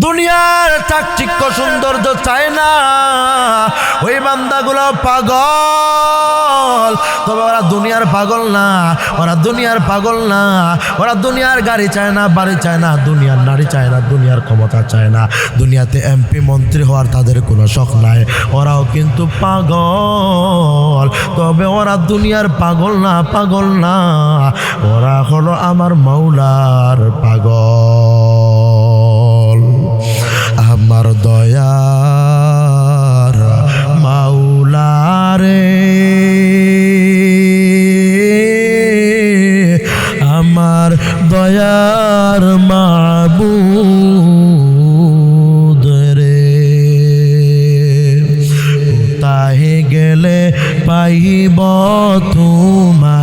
দুনিয়ার চাকচিক্য সৌন্দর্য চায় না। ওই বান্দাগুলো পাগল। তবে ওরা দুনিয়ার পাগল না, ওরা দুনিয়ার পাগল না। ওরা দুনিয়ার গাড়ি চায় না, বাড়ি চায় না, দুনিয়ার নারী চায় না, দুনিয়ার ক্ষমতা চায় না। দুনিয়াতে এমপি, মন্ত্রী হওয়ার তাদের কোনো শখ নাই, ওরাও কিন্তু পাগল। তবে ওরা দুনিয়ার পাগল না পাগল না। ওরা হলো আমার মাওলার পাগল। দয়ার মাবুদ রে কোথায় গেলে পাইব তোমার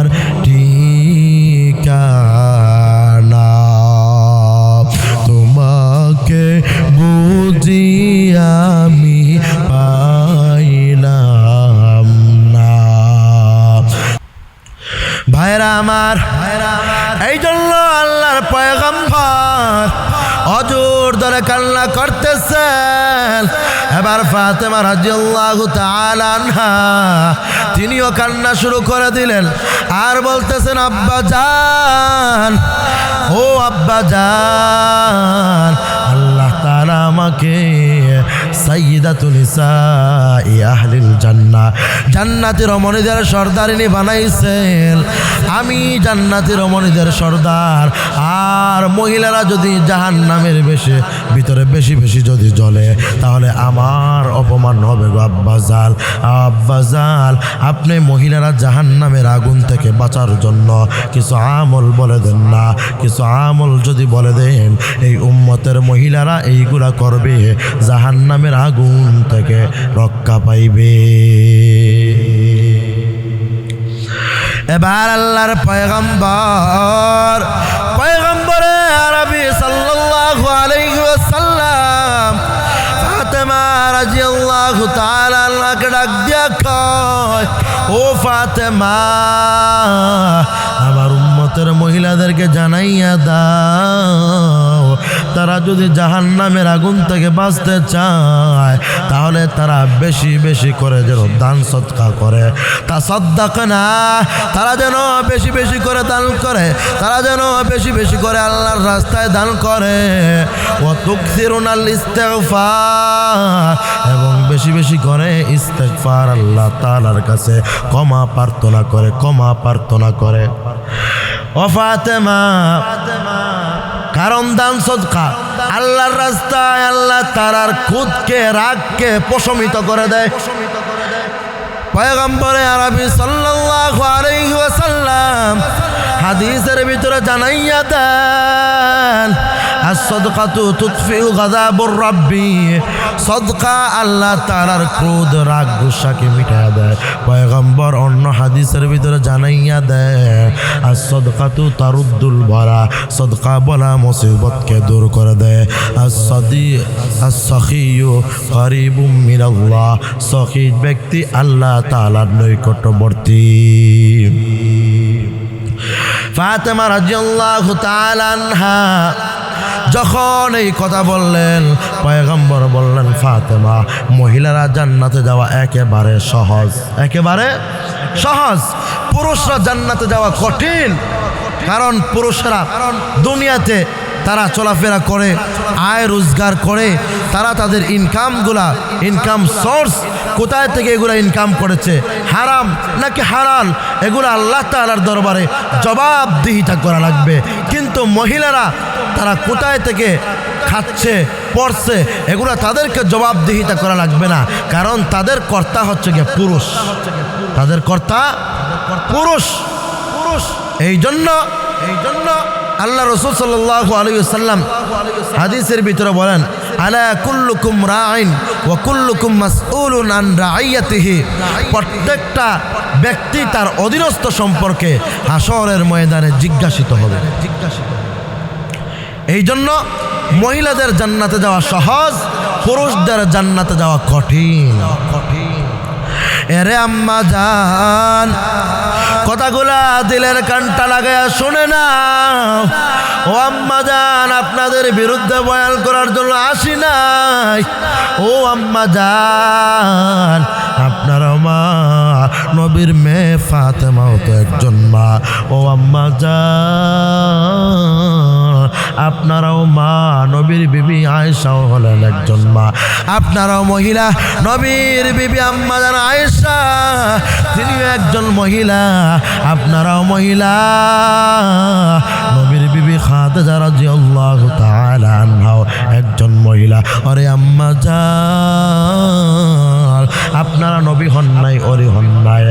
এবার ফাতেমা রাজিয়াল্লাহু তালানহা তিনিও কান্না শুরু করে দিলেন। আর বলতেছেন, আব্বা যান ও আব্বা যান আল্লাহ তারা আমাকে সাইয়্যিদাতুল নিসাই আহলিল রমণীদের সর্দারিনী বানাইছেন। আমি রমণীদের সর্দার। আর মহিলারা যদি জাহান নামের বেশি, ভিতরে বেশি বেশি যদি জ্বলে, তাহলে আমার অপমান হবে গো আব্বাজাল। আব্বাজাল, আপনি মহিলারা জাহান নামের আগুন থেকে বাঁচার জন্য কিছু আমল বলে দেন না। কিছু আমল যদি বলে দেন, এই উম্মতের মহিলারা এইগুলা করবে। জাহান নামের আগুন থেকে রক্ষা পাইবে। এবার আল্লাহর পয়গম্বর, পয়গম্বরে আরবি সাল্লাল্লাহু আলাইহি ওয়াসাল্লাম ফাতেমা রাদিয়াল্লাহু তাআলা আল্লাহকে ডাক দিয়া কয়, ও ফাতেমা, আমার উম্মতের মহিলাদেরকে জানাইয়া দাও। তারা যদি জাহান নামের আগুন থেকে বাঁচতে চায়, তাহলে তারা বেশি বেশি করে যেন দান সৎকা করে। তা সদ্দাক না, তারা যেন বেশি বেশি করে দান করে, তারা যেন বেশি বেশি করে আল্লাহর রাস্তায় দান করে। ও তুকসিরুনাল ইস্তেগফার এবং বেশি বেশি করে ইস্তেগফার আল্লাহ তালার কাছে, ক্ষমা প্রার্থনা করে, ক্ষমা প্রার্থনা করে। ও ফাতেমা কারণ দান সদকা আল্লাহর রাস্তায় আল্লাহ তারার খুদকে, রাগকে প্রশমিত করে দেয়। পয়গম্বরে আরবি সাল্লাল্লাহু আলাইহি ওয়াসাল্লাম হাদিসের ভিতরে জানাইয়া দেন as-sadaqatu tudfi'u ghadabur rabbi সদকা আল্লাহ তাআলার ক্রোধ, রাগ, গুসাকে মিটায়া দেয়। পয়গম্বর অন্য হাদিসের ভিতরে জানাইয়া দেয় as-sadaqatu তারুদ্দুল ভরা সদকা বলা মুসিবতকে দূর করে দেয়। as-sadi as-sakhiyu qaribun মিনাল্লাহ। সখী ব্যক্তি আল্লাহ তাআলার নৈকট্যবর্তী। ফাতেমা রাজিয়াল্লাহু তাআলা আনহা যখন এই কথা বললেন, পয়গম্বর বললেন, ফাতেমা, মহিলারা জান্নাতে যাওয়া একেবারে সহজ। একেবারে সহজ। পুরুষরা জান্নাতে যাওয়া কঠিন। কারণ পুরুষরা দুনিয়াতে তারা চলাফেরা করে, আয় রোজগার করে, তারা তাদের ইনকামগুলা ইনকাম সোর্স কোথায় থেকে এগুলা ইনকাম করেছে? হারাম নাকি হারাল? এগুলো আল্লাহ তালার দরবারে জবাবদিহিতা করা লাগবে। কিন্তু মহিলারা তারা কোথায় থেকে খাচ্ছে, পড়ছে, এগুলো তাদেরকে জবাবদিহিতা করা লাগবে না। কারণ তাদের কর্তা হচ্ছে গিয়ে পুরুষ। তাদের কর্তা পুরুষ। পুরুষ। এই জন্য এই জন্য আল্লাহ রসুল সাল্লাহ আলী সাল্লাম হাদিসের ভিতরে বলেন, আলা কুল্লুকুম রাইন ও কুল্লুকুম আন রাইয়াতিহি। প্রত্যেকটা ব্যক্তি তার অধীনস্থ সম্পর্কে হাসরের ময়দানে জিজ্ঞাসিত হবে। এই জন্য মহিলাদের জান্নাতে যাওয়া সহজ, পুরুষদের জান্নাতে যাওয়া কঠিন কঠিন। এরে আম্মা জান কথাগুলা দিলের কানটা লাগায়া শুনে না। ও আম্মাজান আপনাদের বিরুদ্ধে বয়ান করার জন্য আসি নাই। ও আম্মা আপনারা মা, নবীর মেয়ে ফাতেমাও তো একজন মা। ও আম্মা যান আপনারাও মা, নবীর বিবি আয়েশাও হলেন একজন মা। আপনারাও মহিলা, নবীর বিবি আম্মা জান আয়েশা, তিনিও একজন মহিলা। আপনারাও মহিলা, নবীর বিবি খাদেজা রাদিয়াল্লাহু তাআলা আনহাও একজন মহিলা। আরে আম্মা জান আপনারা নবী হন নাই অলি হন নাই।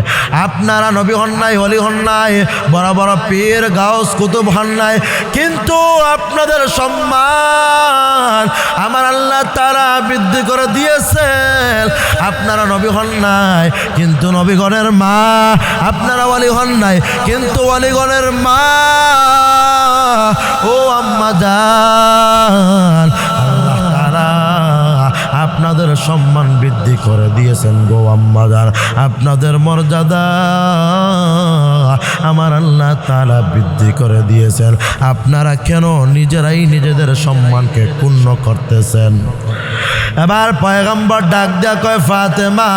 আপনারা নবী হন নাই অলি হন নাই। বড় বড় পীর, গাউস, কুতুব হন নাই। কিন্তু আপনাদের সম্মান আমার আল্লাহ তারা বৃদ্ধি করে দিয়েছেন। আপনারা নবী হন নাই, কিন্তু নবীগণের মা আপনারা অলি হন নাই। কিন্তু অলিগণের মা, ও আম্মা জান আপনাদের সম্মান বৃদ্ধি করে দিয়েছেন গো আম্মাদার আপনাদের মর্যাদা আমার আল্লাহ তালা বৃদ্ধি করে দিয়েছেন। আপনারা কেন নিজেরাই নিজেদের সম্মানকে ক্ষুণ্ণ করতেছেন? এবার পয়গম্বর ডাক দেয়া কয়, ফাতেমা,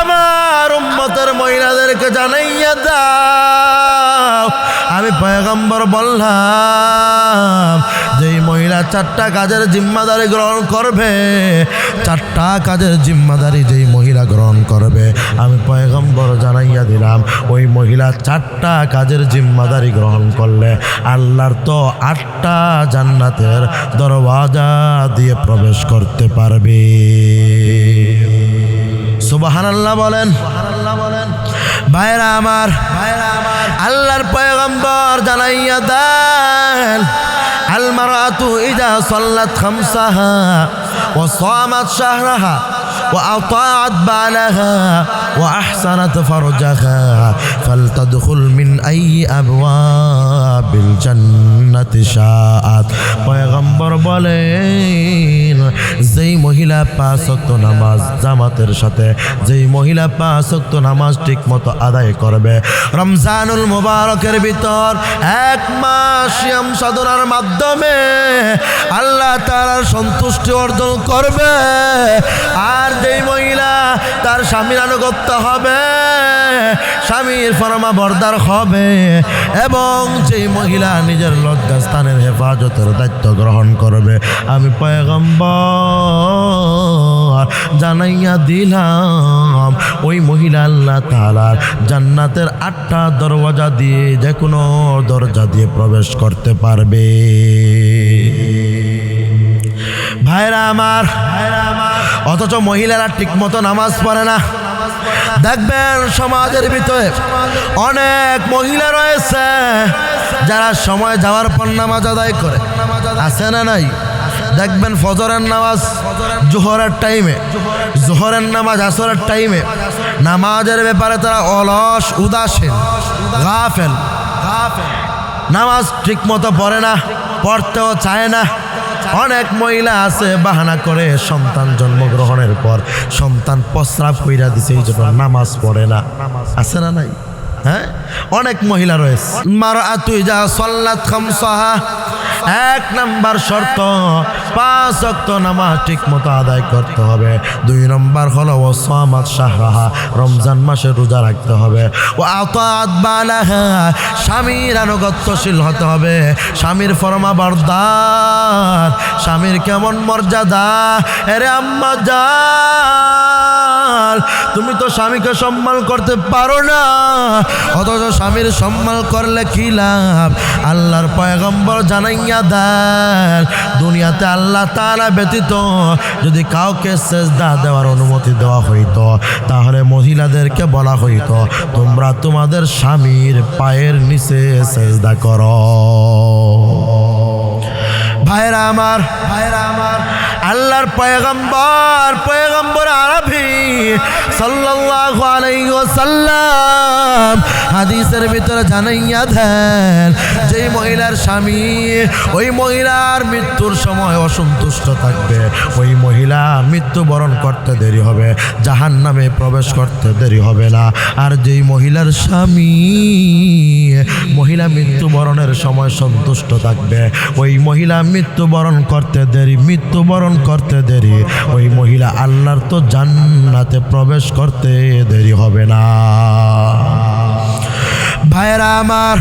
আমার উম্মতের মহিলাদেরকে জানাইয়া দাও। আমি পয়গম্বর বললাম মহিলা চারটা কাজের জিম্মাদারি গ্রহণ করবে। চারটা কাজের জিম্মাদারি যেই মহিলা গ্রহণ করবে। আমি পয়গম্বর জানাইয়া দিলাম, ওই মহিলা চারটা কাজের জিম্মাদারি গ্রহণ করলে আল্লাহর তো আটটা জান্নাতের দরওয়াজা দিয়ে প্রবেশ করতে পারবে। সুবাহান আল্লাহ বলেন ভাইরা আমার ভাইরা আমার, আল্লাহর পয়গম্বর জানাইয়া দেন المرأة إذا صلت خمسها وصامت شهرها وأطاعت بعلها وأحسنت فرجها فلتدخل من أي أبواب الجنة شاءت পয়গম্বর বলেন যেই মহিলা পাঁচ ওয়াক্ত নামাজ জামাতের সাথে যেই মহিলা পাঁচ ওয়াক্ত নামাজ ঠিক মতো আদায় করবে রমজানুল মুবারকের ভিতর এক মাস সিয়াম সাধনার মাধ্যমে আল্লাহ তার সন্তুষ্টি অর্জন করবে আর যেই মহিলা, তার স্বামীর আনুগত্য হবে, স্বামীর ফরমা বরদার হবে, এবং যেই মহিলা নিজের লজ্জাস্থানের হেফাজতের দায়িত্ব গ্রহণ করবে, আমি পয়গম্বর জানাইয়া দিলাম, ওই মহিলা আল্লাহ তালার জান্নাতের আটটা দরওয়াজা দিয়ে যে কোনো দরজা দিয়ে প্রবেশ করতে পারবে। ভাইরা আমার ভাইরা আমার অথচ মহিলারা ঠিক মতো নামাজ পড়ে না। দেখবেন সমাজের ভিতরে অনেক মহিলা রয়েছে, যারা সময় যাওয়ার পর নামাজ আদায় করে। আছে না নাই? দেখবেন ফজরের নামাজ জোহরের টাইমে জোহরের নামাজ আসরের টাইমে নামাজের ব্যাপারে তারা অলস, উদাসীন, গাফেল। নামাজ ঠিক মতো পড়ে না, পড়তেও চায় না। অনেক মহিলা আছে, বাহানা করে সন্তান জন্মগ্রহণের পর সন্তান প্রস্রাব কইরা দিছে, এই জন্য নামাজ পড়ে না। আছে না নাই? হ্যাঁ? অনেক মহিলা রয়েছে। মার তুই যা সল্লাত এক নাম্বার শর্ত, পাঁচ অক্ত নামাজ ঠিক মতো আদায় করতে হবে। দুই নম্বর হলো ও সামাদ শাহরাহা, রমজান মাসে রোজা রাখতে হবে। ও আতাত বালাহা, স্বামীর আনুগত্যশীল হতে হবে। স্বামীর ফরমা বরদার স্বামীর কেমন মর্যাদা? এরে আম্মা জান তুমি তো স্বামীকে সম্মান করতে পারো না। অথচ স্বামীর সম্মান করলে কি লাভ? আল্লাহর পয়গম্বর জানাইয়া দেন, দুনিয়াতে আল্লাহ তারা ব্যতীত যদি কাউকে সেজদা দেওয়ার অনুমতি দেওয়া হইতো, তাহলে মহিলাদেরকে বলা হইতো, তোমরা তোমাদের স্বামীর পায়ের নিচে সেজদা করো। ভাইরা আমার ভাইরা আমার আল্লাহর পয়গম্বর পয়গম্বর আরবি সাল্লাল্লাহু আলাইহি ওয়াসাল্লাম হাদিসের ভিতরে জানাইয়া দেন যেই মহিলার স্বামী। ওই মহিলার মৃত্যুর সময় অসন্তুষ্ট থাকবে। ওই মহিলা মৃত্যুবরণ করতে দেরি হবে। জাহান নামে প্রবেশ করতে দেরি হবে না। আর যেই মহিলার স্বামী, মহিলা মৃত্যুবরণের সময় সন্তুষ্ট থাকবে। ওই মহিলা মৃত্যুবরণ করতে দেরি, মৃত্যুবরণ করতে দেরি। ওই মহিলা আল্লাহর তো জান্নাতে প্রবেশ করতে দেরি হবে না। ভাইরা আমার,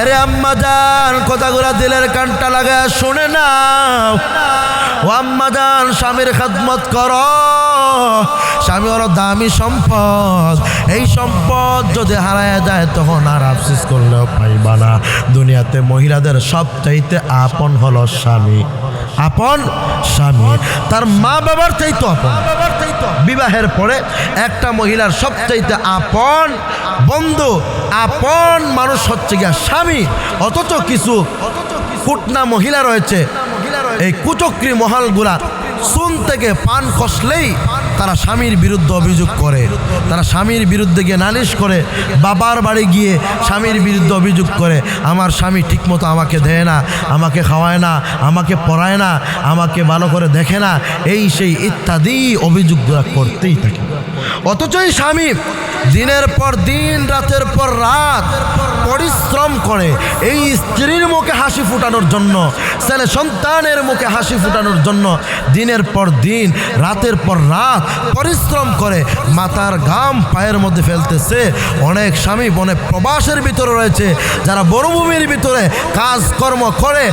এরে আম্মা যান কথাগুলা দিলের কানটা লাগা শুনে নাও। ও আম্মা যান স্বামীর খাদমত কর। স্বামী হলো দামি সম্পদ। এই সম্পদ যদি হারায় যায়, তখন আর আফসোস করলেও পাইবা না। দুনিয়াতে মহিলাদের সবচাইতে আপন হলো স্বামী। আপন স্বামী। তার মা বাবার চাইতো আপন। বিবাহের পরে একটা মহিলার সব চাইতে আপন বন্ধু আপন মানুষ হচ্ছে গিয়া স্বামী। অথচ কিছু কুটনা মহিলা রয়েছে। এই কুচক্রি মহলগুলা সুন থেকে পান খসলেই তারা স্বামীর বিরুদ্ধে অভিযোগ করে। তারা স্বামীর বিরুদ্ধে গিয়ে নালিশ করে, বাবার বাড়ি গিয়ে স্বামীর বিরুদ্ধে অভিযোগ করে, আমার স্বামী ঠিকমতো আমাকে দেয় না, আমাকে খাওয়ায় না, আমাকে পড়ায় না, আমাকে ভালো করে দেখে না। এই সেই ইত্যাদি অভিযোগগুলো করতেই থাকে। অথচ স্বামী দিনের পর দিন, রাতের পর রাত পরিশ্রম করে। এই স্ত্রীর মুখে হাসি ফুটানোর জন্য, ছেলে সন্তানের মুখে হাসি ফুটানোর জন্য দিনের পর দিন, রাতের পর রাত পরিশ্রম করে মাথার ঘাম পায়ের মধ্যে ফেলতেছে। অনেক স্বামী বনে প্রবাসের ভিতরে রয়েছে, যারা বনভূমির ভিতরে কাজকর্ম করে,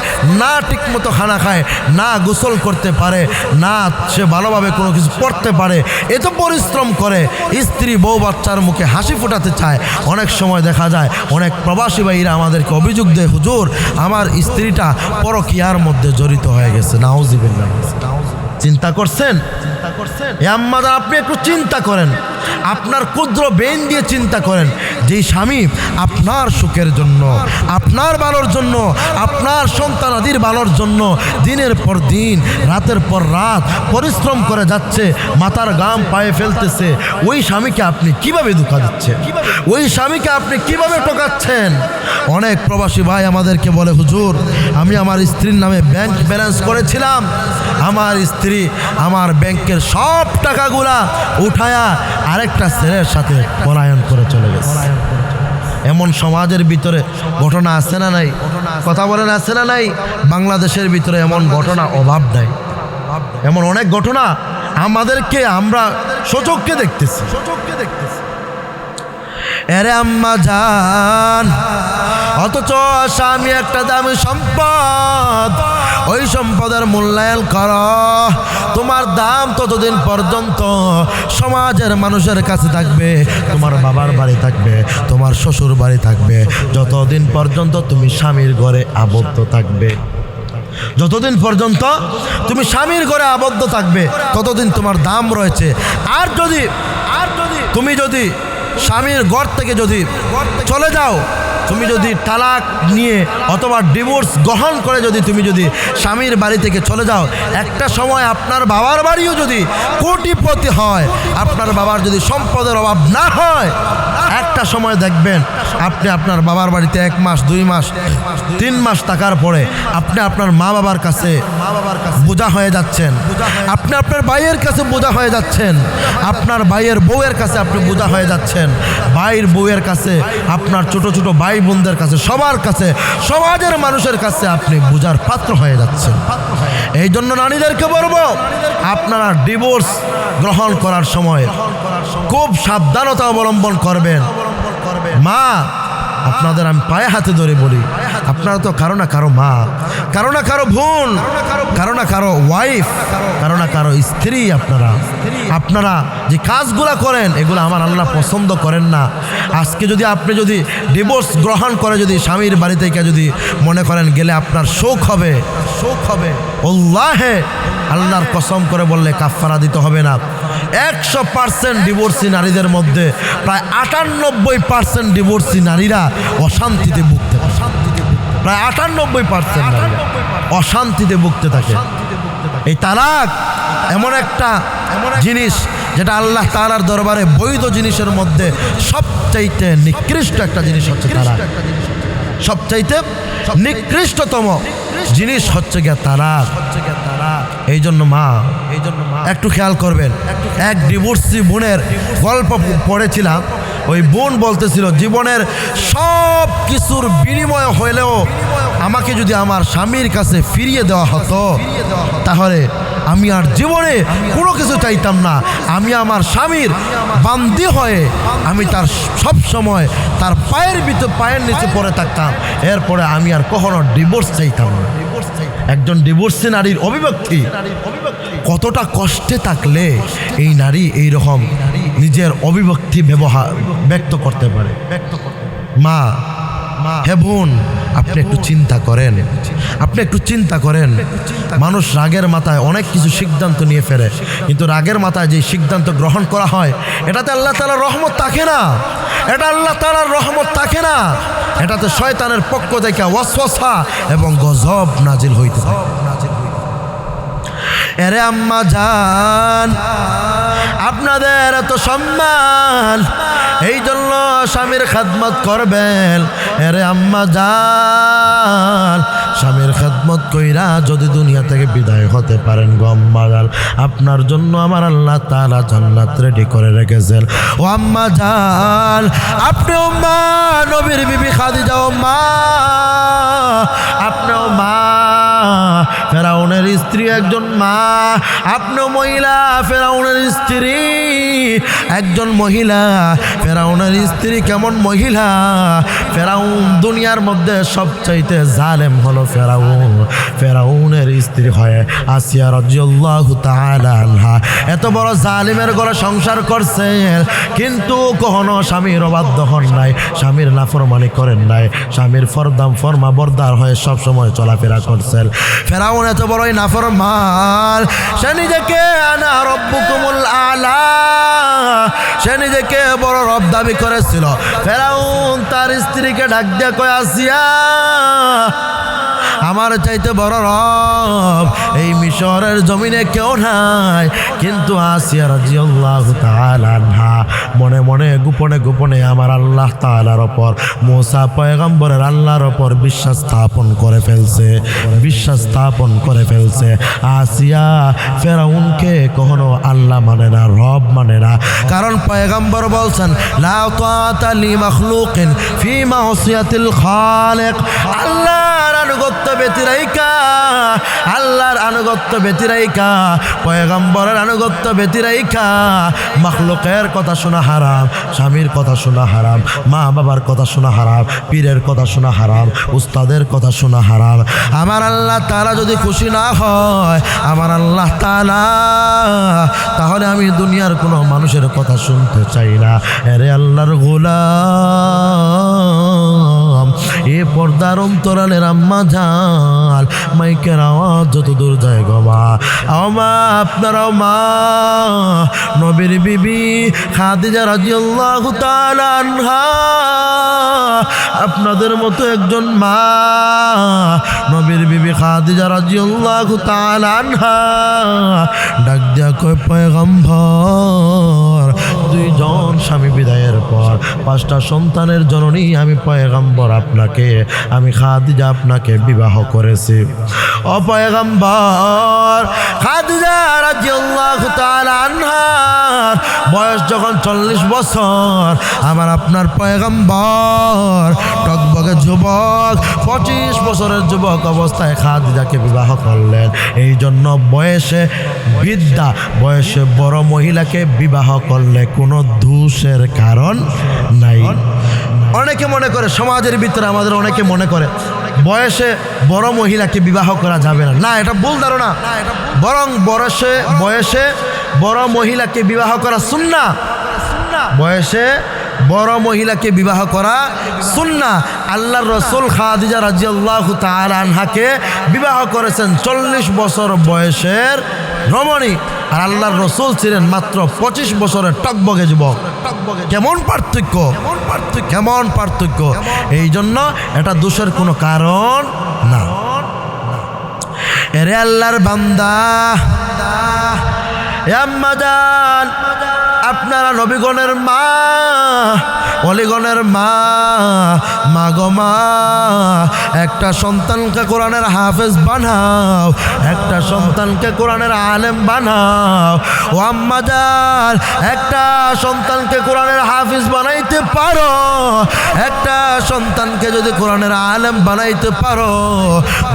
না ঠিকমতো খানা খায়, না গোসল করতে পারে, না সে ভালোভাবে কোনো কিছু পড়তে পারে। এত পরিশ্রম করে, স্ত্রী বউ বাচ্চার মুখে হাসি ফোটাতে চায়। অনেক সময় দেখা যায়, অনেক প্রবাসী ভাইরা আমাদেরকে অভিযোগ দেয়, হুজুর, আমার স্ত্রীটা পরকিয়ার মধ্যে জড়িত হয়ে গেছে। নাউজিবিল্লাহ। চিন্তা করছেন? চিন্তা আম্মাদা আপনি একটু চিন্তা করেন। আপনার ক্ষুদ্র বেন দিয়ে চিন্তা করেন। যে স্বামী আপনার সুখের জন্য, আপনার ভালোর জন্য, আপনার সন্তানাদির ভালোর জন্য দিনের পর দিন, রাতের পর রাত পরিশ্রম করে যাচ্ছে, মাথার গাম পায়ে ফেলতেছে। ওই স্বামীকে আপনি কীভাবে ধোকা দিচ্ছেন? ওই স্বামীকে আপনি কীভাবে টোকাচ্ছেন অনেক প্রবাসী ভাই আমাদেরকে বলে, হুজুর, আমি আমার স্ত্রীর নামে ব্যাংক ব্যালেন্স করেছিলাম। আমার স্ত্রী আমার ব্যাংকের সব টাকাগুলা উঠায়া আরেকটা ছেলের সাথে পলায়ন করে চলে গেছে। এমন সমাজের ভিতরে ঘটনা আছে না নাই? কথা বলেন, আছে না নাই? বাংলাদেশের ভিতরে এমন ঘটনা অভাব নাই। এমন অনেক ঘটনা আমাদেরকে আমরা সচককে দেখতেছি সচককে দেখতেছি। এরে আম্মা জান, অথচ স্বামী একটা দামি সম্পদ। ওই সম্পদের মূল্যায়ন কর। তোমার দাম ততদিন পর্যন্ত সমাজের মানুষের কাছে থাকবে, তোমার বাবার বাড়ি থাকবে, তোমার শ্বশুর বাড়ি থাকবে। যতদিন পর্যন্ত তুমি স্বামীর ঘরে আবদ্ধ থাকবে, যতদিন পর্যন্ত তুমি স্বামীর ঘরে আবদ্ধ থাকবে, ততদিন তোমার দাম রয়েছে। আর যদি আর যদি তুমি যদি স্বামীর ঘর থেকে যদি চলে যাও তুমি যদি তালাক নিয়ে অথবা ডিভোর্স গ্রহণ করে যদি তুমি যদি স্বামীর বাড়ি থেকে চলে যাও, একটা সময় আপনার বাবার বাড়িও যদি কোটিপতি হয়, আপনার বাবার যদি সম্পদের অভাব না হয়, একটা সময় দেখবেন আপনি আপনার বাবার বাড়িতে এক মাস, দুই মাস, তিন মাস থাকার পরে আপনি আপনার মা বাবার কাছে মা বাবার কাছে বোঝা হয়ে যাচ্ছেন। আপনি আপনার ভাইয়ের কাছে বোঝা হয়ে যাচ্ছেন। আপনার ভাইয়ের বউয়ের কাছে আপনি বোঝা হয়ে যাচ্ছেন। ভাইয়ের বউয়ের কাছে আপনার ছোট ছোট ভাই বোনদের কাছে, সবার কাছে, সমাজের মানুষের কাছে আপনি বোঝার পাত্র হয়ে যাচ্ছেন। এই জন্য নারীদেরকে বলব, আপনারা ডিভোর্স গ্রহণ করার সময় খুব সাবধানতা অবলম্বন করবেন। মা আপনাদের আমি পায়ে হাতে ধরে বলি, আপনারা তো কারও না কারও মা, কারও না কারও বোন, কারও না কারও ওয়াইফ কারও না কারও স্ত্রী আপনারা। আপনারা যে কাজগুলা করেন, এগুলো আমার আল্লাহ পছন্দ করেন না। আজকে যদি আপনি যদি ডিভোর্স গ্রহণ করে যদি স্বামীর বাড়ি থেকে যদি মনে করেন গেলে আপনার শোক হবে শোক হবে। ওল্লাহে, আল্লাহর কসম করে বললে কাফারা দিতে হবে না। একশো পার্সেন্ট ডিভোর্সি নারীদের মধ্যে প্রায় আটানব্বই পার্সেন্ট ডিভোর্সি নারীরা অশান্তিতে ভুগতে থাকে। প্রায় আটানব্বই পার্সেন্ট অশান্তিতে ভুগতে থাকে। এই তালাক এমন একটা জিনিস যেটা আল্লাহ তালার দরবারে বৈধ জিনিসের মধ্যে সবচাইতে নিকৃষ্ট একটা জিনিস হচ্ছে তালাক। সবচাইতে নিকৃষ্টতম জিনিস হচ্ছে গিয়া তারা এই জন্য মা এই জন্য মা, একটু খেয়াল করবেন, এক ডিভোর্সি বোনের গল্প পড়েছিলাম, ওই বোন বলতেছিল, জীবনের সব কিছুর বিনিময় হইলেও আমাকে যদি আমার স্বামীর কাছে ফিরিয়ে দেওয়া হতো, তাহলে আমি আর জীবনে কোনো কিছু চাইতাম না। আমি আমার স্বামীর বান্দি হয়ে আমি তার সব সময় তার পায়ের ভিতর, পায়ের নিচে পড়ে থাকতাম। এরপরে আমি আর কখনো ডিভোর্স চাইতাম না। একজন ডিভোর্সি নারীর অভিব্যক্তি কতটা কষ্টে থাকলে এই নারী এই রকম নিজের অভিব্যক্তি ব্যবহার ব্যক্ত করতে পারে। ব্যক্ত করতে মা মা, হে বোন আপনি একটু চিন্তা করেন। আপনি একটু চিন্তা করেন। মানুষ রাগের মাথায় অনেক কিছু সিদ্ধান্ত নিয়ে ফেরে কিন্তু রাগের মাথায় যে সিদ্ধান্ত গ্রহণ করা হয়, এটাতে আল্লাহ তালার রহমত থাকে না। এটা আল্লাহ তালার রহমত থাকে না। এটাতে শয়তানের পক্ষ থেকে ওয়াসওয়াসা এবং গজব নাজিল হইতে এরে আম্মা জান। আপনাদের এত সম্মান। এই জন্য স্বামীর খাদমত করবেন। এরে আম্মা জান, স্বামীর খাদমত কইরা যদি দুনিয়া থেকে বিদায় হতে পারেন গো আম্মা জান, আপনার জন্য আমার আল্লাহ তাআলা জান্নাত রেডি করে রেখেছেন। ও আম্মা জান আপনিও মা, নবীর বিবি খাদি যাও মা আপনিও মা ফেরাউনের স্ত্রী একজন মা, আপনিও মহিলা, ফেরাউনের স্ত্রী। একজন মহিলা, ফেরাউনের স্ত্রী কেমন মহিলা? ফেরাউন দুনিয়ার মধ্যে সবচাইতে জালেম হলো ফেরাউন। ফেরাউনের স্ত্রী হয়ে আসিয়া রাজিয়াল্লাহু তাআলা আনহা। এত বড় জালিমের ঘরে সংসার করছেন কিন্তু কখনো স্বামীর অবাধ্য হন নাই, স্বামীর নাফরমানি করেন নাই। স্বামীর ফরদাম ফরমা বরদার হয়ে সব সময় চলাফেরা করছেন। ফেরাউন এত বড়ই নাফরমান, সে নিজেকে আনা রব্বুকুমুল আলা, সে নিজেকে বড় রব দাবি করেছিল। ফেরাউন তার স্ত্রীকে ডাক দিয়ে কয়ে, আসিয়া। আমার চাইতে বড় রব, এই মিশরের জমিনে কেউ নাই। কিন্তু আসিয়া মনে মনে, গোপনে গোপনে আমার আল্লাহ তাআলার ওপর, মোসা পয়গম্বরের আল্লাহর ওপর বিশ্বাস স্থাপন করে ফেলছে, বিশ্বাস স্থাপন করে ফেলছে। আসিয়া ফেরাউনকে কখনো আল্লাহ মানে না, রব মানে না। কারণ পয়গম্বর বলছেন, লা তাআতা লি মাখলুকিন ফি মাসিয়াতিল খালিক। আনুগত্য ব্যতিরাইকা আল্লাহর আনুগত্য ব্যতিরাইকা পয়গম্বরের আনুগত্য ব্যতিরাইকা মাখলুকের কথা শোনা হারাম, স্বামীর কথা শোনা হারাম, মা বাবার কথা শোনা হারাম, পীরের কথা শোনা হারাম, উস্তাদের কথা শোনা হারাম। আমার আল্লাহ তারা যদি খুশি না হয়, আমার আল্লাহ তালা তাহলে আমি দুনিয়ার কোনো মানুষের কথা শুনতে চাই না। এরে আল্লাহর গোলাম। এ পর্দার অন্তরালের আম্মা জাল, মাইকের আওয়াজ যত দূর যায় গো মা। আও মা আপনারাও মা, নবীর বিবি খাদিজা তাআলা আনহা, আপনাদের মতো একজন মা, নবীর বিবি খাদিজা রাজিয়াল্লাহু তাআলা আনহা। ডাক দিয়া কয়, পয়গম্বর দুইজন স্বামী বিদায়ের পর পাঁচটা সন্তানের জননী, আমি পয়গাম্বর আপনাকে, আমি খাদিজা আপনাকে বিবাহ করেছি। অপয়গাম্বর পয়গম্বর খাদিজা বয়স যখন চল্লিশ বছর, আমার আপনার পয়গাম্বর টকবগে যুবক, পঁচিশ বছরের যুবক অবস্থায় খাদিজাকে বিবাহ করলেন। এই জন্য বয়সে বিদ্যা বয়সে বড় মহিলাকে বিবাহ করলে কোনো দোষের কারণ নাই। অনেকে মনে করে, সমাজের ভিতরে আমাদের অনেকে মনে করে, বয়সে বড় মহিলাকে বিবাহ করা যাবে না। না, এটা ভুল ধারণা। বরং বয়সে বয়সে বড় মহিলাকে বিবাহ করা শুন না বয়সে বড় মহিলাকে বিবাহ করা সুন্না। আল্লাহর রসুল খাদিজা রাজিয়াল্লাহ আনহাকে বিবাহ করেছেন চল্লিশ বছর বয়সের রমণী। আর আল্লাহর রসুল ছিলেন মাত্র পঁচিশ বছরের টকবগে যুবক। কেমন পার্থক্য? কেমন পার্থক্য? এই জন্য এটা দোষের কোনো কারণ না। এরে আল্লাহর বান্দা, এ আম্মা জান আপনারা নবীগণের মা। অলিগণের মা মা গো মা, একটা সন্তানকে কোরআনের হাফেজ বানাও, একটা সন্তানকে কোরআনের আলেম বানাও। ও আম্মা যান একটা সন্তানকে কোরআনের হাফিজ বানাইতে পারো, একটা সন্তানকে যদি কোরআনের আলেম বানাইতে পারো,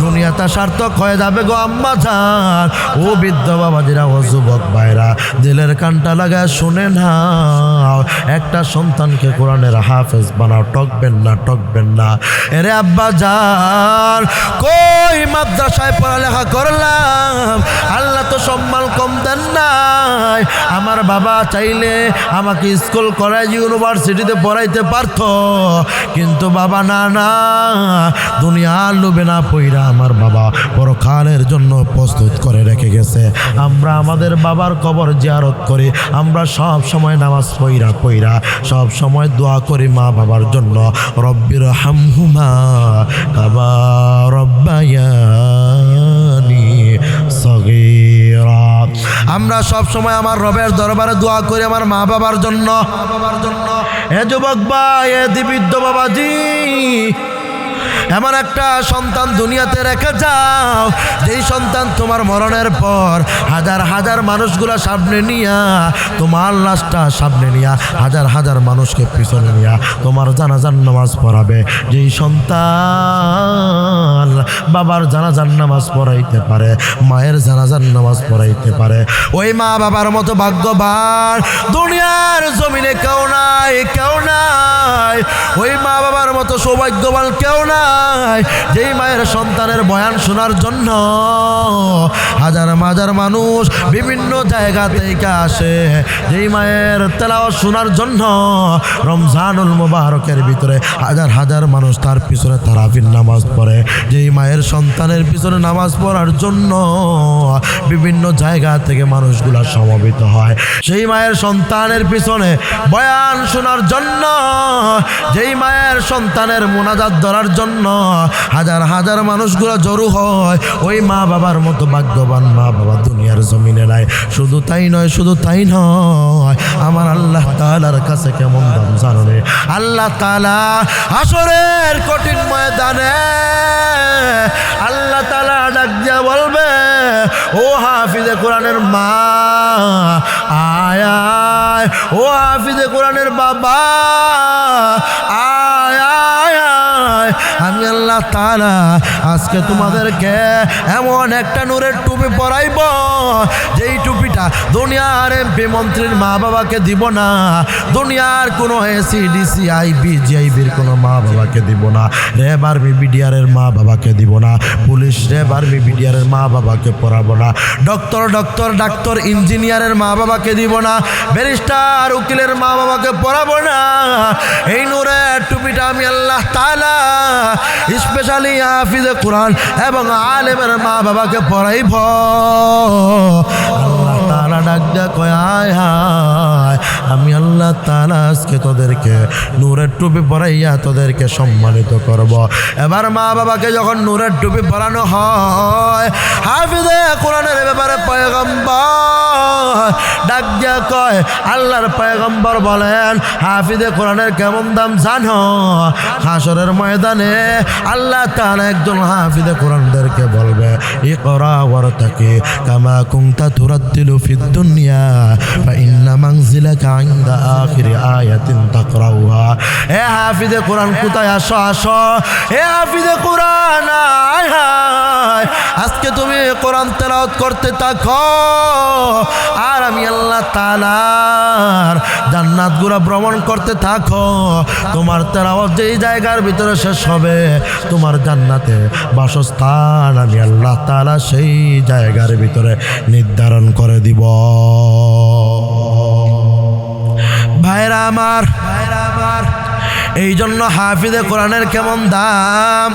দুনিয়াটা সার্থক হয়ে যাবে গো আম্মা যান ও বৃদ্ধ বাবাজিরা, ও যুবক ভাইরা, দিলের কানটা লাগায় শুনে নাও, একটা সন্তানকে কোরআনের হাফেজ বানাও টকবেন না টকবেন না। এরে আব্বা যান, কই মাদ্রাসায় পড়ালেখা করলাম? আল্লাহ তো সম্মান কম দেন নাই। আমার বাবা চাইলে আমাকে স্কুল কলেজ ইউনিভার্সিটিতে পড়াইতে পারতো। কিন্তু বাবা না না। দুনিয়ার লোভে না পইরা আমার বাবা বড় পরকালের জন্য প্রস্তুত করে রেখে গেছে। আমরা আমাদের বাবার কবর জিয়ারত করি। আমরা সব সময় নামাজ পইরা পইরা, সব সময় দোয়া করে মা বাবার জন্য। রব্বির হামহুমা কাবা রব্বায়ানি সগীরা। আমরা সব সময় আমার রবের দরবারে দোয়া করি আমার মা বাবার জন্য। এ যুবক ভাই এ দিবিদ্য বাবাজি এমন একটা সন্তান দুনিয়াতে রেখে যাও। যেই সন্তান তোমার মরণের পর হাজার হাজার মানুষগুলা সামনে নিয়া, তোমার লাশটা সামনে নিয়া, হাজার হাজার মানুষকে পিছনে নিয়া তোমার জানাজার নামাজ পড়াবে। যেই সন্তান বাবার জানাজার নামাজ পড়াইতে পারে, মায়ের জানাজার নামাজ পড়াইতে পারে, ওই মা বাবার মতো ভাগ্যবান। দুনিয়ার জমিনে কেউ নাই কেউ নাই। ওই মা বাবার মতো সৌভাগ্যবান কেউ নাই। যেই মায়ের সন্তানের বয়ান শোনার জন্য হাজার হাজার মানুষ বিভিন্ন জায়গা থেকে আসে। যেই মায়ের তেলাও শোনার জন্য রমজানুল মুবারকের ভিতরে হাজার হাজার মানুষ তার পিছনে তারাফির নামাজ পড়ে। যেই মায়ের সন্তানের পিছনে নামাজ পড়ার জন্য বিভিন্ন জায়গা থেকে মানুষগুলা সমবেত হয়। সেই মায়ের সন্তানের পিছনে বয়ান শোনার জন্য, যেই মায়ের সন্তানের মোনাজাত ধরার জন্য হাজার হাজার মানুষগুলো জড়ো হয় ওই মা বাবার মতো ভাগ্যবান মা বাবা দুনিয়ার জমিনে নাই শুধু তাই নয়, শুধু তাই নয়, আমার আল্লাহ তালার কাছে কেমন দাম জানো রে? আল্লাহ তালা আসরের কঠিন ময়দানে আল্লাহ তালা ডাক দিয়া বলবে, ও হাফিজে কোরআনের মা আয়, ও হাফিজে কোরআনের বাবা আমি আল্লাহ তালা আজকে তোমাদেরকে এমন একটা নূরের টুপি পরাইব যেই টুপিটা দুনিয়ার এমপি মন্ত্রীর মা বাবাকে দিব না। দুনিয়ার কোনো এসি ডিসি আইবি জিআইবির কোনো মা বাবাকে দিব না। র্যাব আর্মি বিডিআরের মা বাবাকে দিব না। পুলিশ র্যাব আর্মি বিডিআরের মা বাবাকে পড়াবো না। ডক্টর ডক্টর ডাক্তার ইঞ্জিনিয়ারের মা বাবাকে দিব না। ব্যারিস্টার উকিলের মা বাবাকে পড়াবো না। এই নূরের টুপিটা আমি আল্লাহ তালা স্পেশালি হাফিজে কোরআন এবং আলেমের মা বাবাকে পড়াইব। তালা ডাক দেয়া কয় হায়, আমি আল্লাহ তালা আজকে তোদেরকে নূরের টুপি পরাইয়া তোদেরকে সম্মানিত করব। এবার মা বাবাকে যখন নূরের টুপি পরানো হয়, হাফিজে কোরআনের ব্যাপারে পয়গম্বর ডাক দিয়া কয়, আল্লাহর পয়গম্বর বলেন, হাফিজে কোরআনের কেমন দাম জানো হাসরের ময়দানে আল্লাহ তাআলা একজন হাফিজে কোরআনদেরকে বলবে, ইকরা ওয়ারতাকি কামা কুনতা তুরাদ্দিলু ফিদ দুনিয়া ইন্না মানজিলাকা ইনদা আখিরি আয়াতিন তাকরাউহা এ হাফিজে কোরআন কোথায় আসো আসো? এ হাফিজে কোরআন আয়, হায়। আজকে তুমি কোরআন তেলাওয়াত করতে থাকো। আর আমি আল্লাহ তাআলার জান্নাতগুলা ভ্রমণ করতে থাকো। তোমার তেলাওয়াত যেই জায়গার ভিতরে শেষ হবে, তোমার জান্নাতে বাসস্থান আমি আল্লাহ তাআলা সেই জায়গার ভিতরে নির্ধারণ করে দিব। ভাইরা আমার ভাইরা আমার এই জন্য হাফিজে কোরআনের কেমন দাম?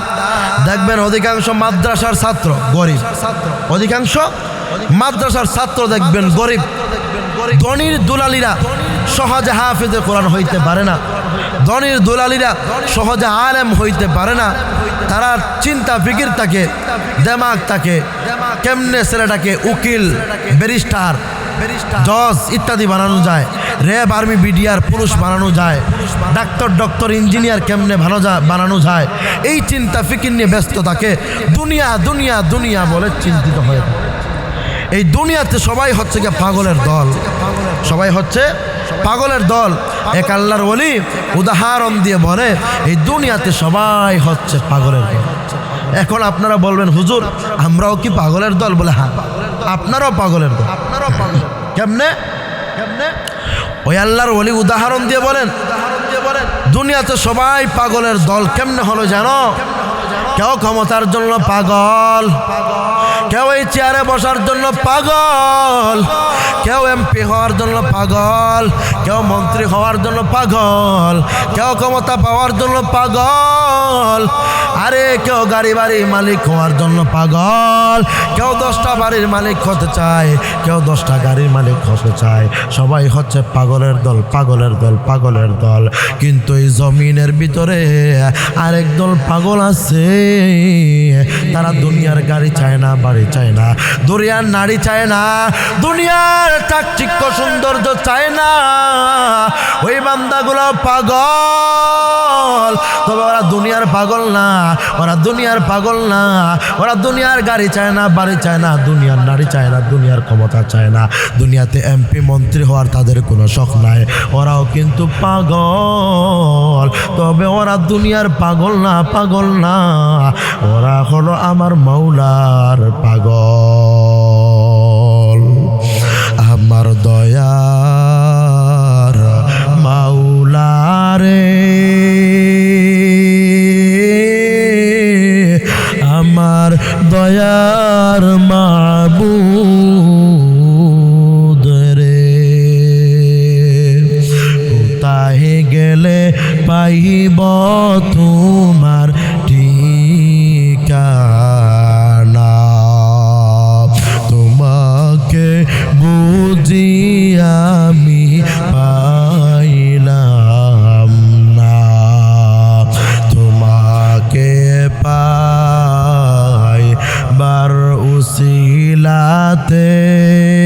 দেখবেন অধিকাংশ মাদ্রাসার ছাত্র গরিব। অধিকাংশ মাদ্রাসার ছাত্র দেখবেন গরিব। ধনির দুলালিরা সহজে হাফিজে কোরআন হইতে পারে না। ধনির দুলালিরা সহজে আলেম হইতে পারে না। তারা চিন্তা ফিকির থাকে দেমাগ থাকে। কেমনে ছেলেটাকে উকিল, ব্যারিস্টার, জজ ইত্যাদি বানানো যায়? র্যাব, আর্মি, বিডিআর পুরুষ বানানো যায়? ডাক্তার, ডক্টর, ইঞ্জিনিয়ার কেমনে ভালো বানানো যায়? এই চিন্তা ফিকির নিয়ে ব্যস্ত থাকে। দুনিয়া দুনিয়া দুনিয়া বলে চিন্তিত হয়ে থাকে। এই দুনিয়াতে সবাই হচ্ছে গিয়ে পাগলের দল। সবাই হচ্ছে পাগলের দল। এক আল্লাহর বলি উদাহরণ দিয়ে বলে, এই দুনিয়াতে সবাই হচ্ছে পাগলের দল। এখন আপনারা বলবেন, হুজুর, আমরাও কি পাগলের দল? বলে হ্যাঁ আপনারাও পাগলের দল। আপনারাও পাগল কেমনে? কেমনে ওই আল্লাহর বলি উদাহরণ দিয়ে বলেন, দুনিয়াতে সবাই পাগলের দল। কেমনে হলো জানো কেউ ক্ষমতার জন্য পাগল, কেউ এই চেয়ারে বসার জন্য পাগল, কেউ এমপি হওয়ার জন্য পাগল, কেউ মন্ত্রী হওয়ার জন্য পাগল, কেউ ক্ষমতা পাওয়ার জন্য পাগল, আরে কেউ গাড়ি বাড়ির মালিক হওয়ার জন্য পাগল, কেউ দশটা বাড়ির মালিক হতে চায়, কেউ দশটা গাড়ির মালিক হতে চায়। সবাই হচ্ছে পাগলের দল পাগলের দল পাগলের দল। কিন্তু এই জমিনের ভিতরে আরেক দল পাগল আছে। তারা দুনিয়ার গাড়ি চায় না, বাড়ি চায় না। দুনিয়ার নারী চায় না, দুনিয়ার চাকচিক্য সৌন্দর্য চায় না। ওই বান্দাগুলো পাগল। তবে ওরা দুনিয়ার পাগল না, ওরা দুনিয়ার পাগল না। ওরা দুনিয়ার গাড়ি চায় না, বাড়ি চায় না, দুনিয়ার নারী চায় না, দুনিয়ার ক্ষমতা চায় না। দুনিয়াতে এমপি, মন্ত্রী হওয়ার তাদের কোনো শখ নাই। ওরাও কিন্তু পাগল। তবে ওরা দুনিয়ার পাগল না পাগল না। ওরা হলো আমার মৌলার পাগল। আমার দয়ার মাওলারে আমার দয়ার গেলে পাইব তোমার Ate.